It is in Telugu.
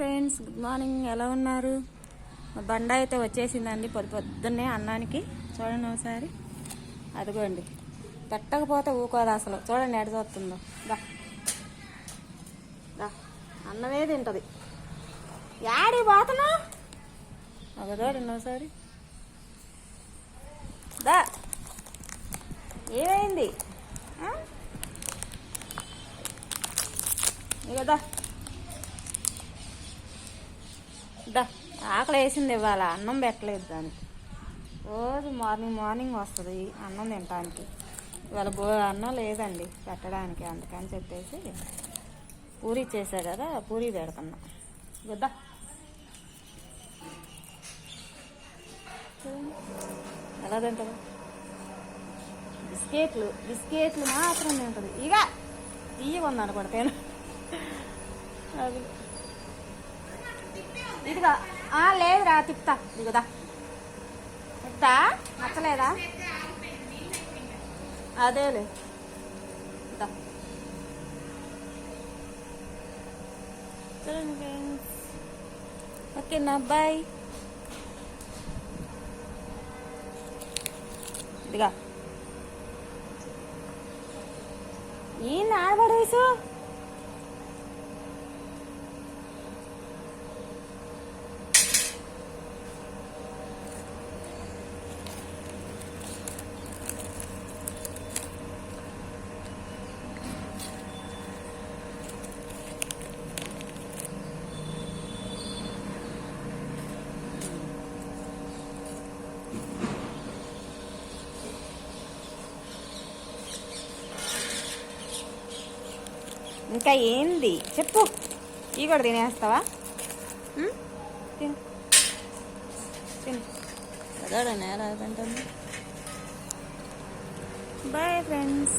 Friends good morning. ఎలా ఉన్నారు? మా బండ అయితే వచ్చేసిందండి పొద్దు పొద్దున్నే అన్నానికి. చూడండి ఒకసారి. అదిగోండి. పెట్టకపోతే ఊకోదు అసలు. చూడండి ఎడ దా. దా. అన్నమే తింటది. యాడి పోతున్నా ఒక రెండోసారి దా. ఏమైంది? ఇక దా. దా ఆకలి వేసింది ఇవాళ అన్నం పెట్టలేదు దానికి. రోజు మార్నింగ్ మార్నింగ్ వస్తుంది అన్నం తినడానికి ఇవాళ బో అన్నం లేదండి పెట్టడానికి అందుకని చెప్పేసి పూరి చేశా కదా పూరి పెడుతున్నా. గుద్దా ఎలా తింటుంది? బిస్కెట్లు బిస్కెట్లు మాత్రం తింటుంది. ఇక తీయగా కూడా అది. ఇదిగా ఆ లేదురా తిప్పుతా. ఇదిగోదా తిప్పుతా? నచ్చలేదా? అదేలే. ఓకేనా నా బాయ్. ఇదిగా. ఏంది ఆడబడేసు ఇంకా ఏంది? చెప్పు. ఇవి కూడా తినేస్తావా? తిను. తిను. తింటుంది బాయ్ ఫ్రెండ్స్.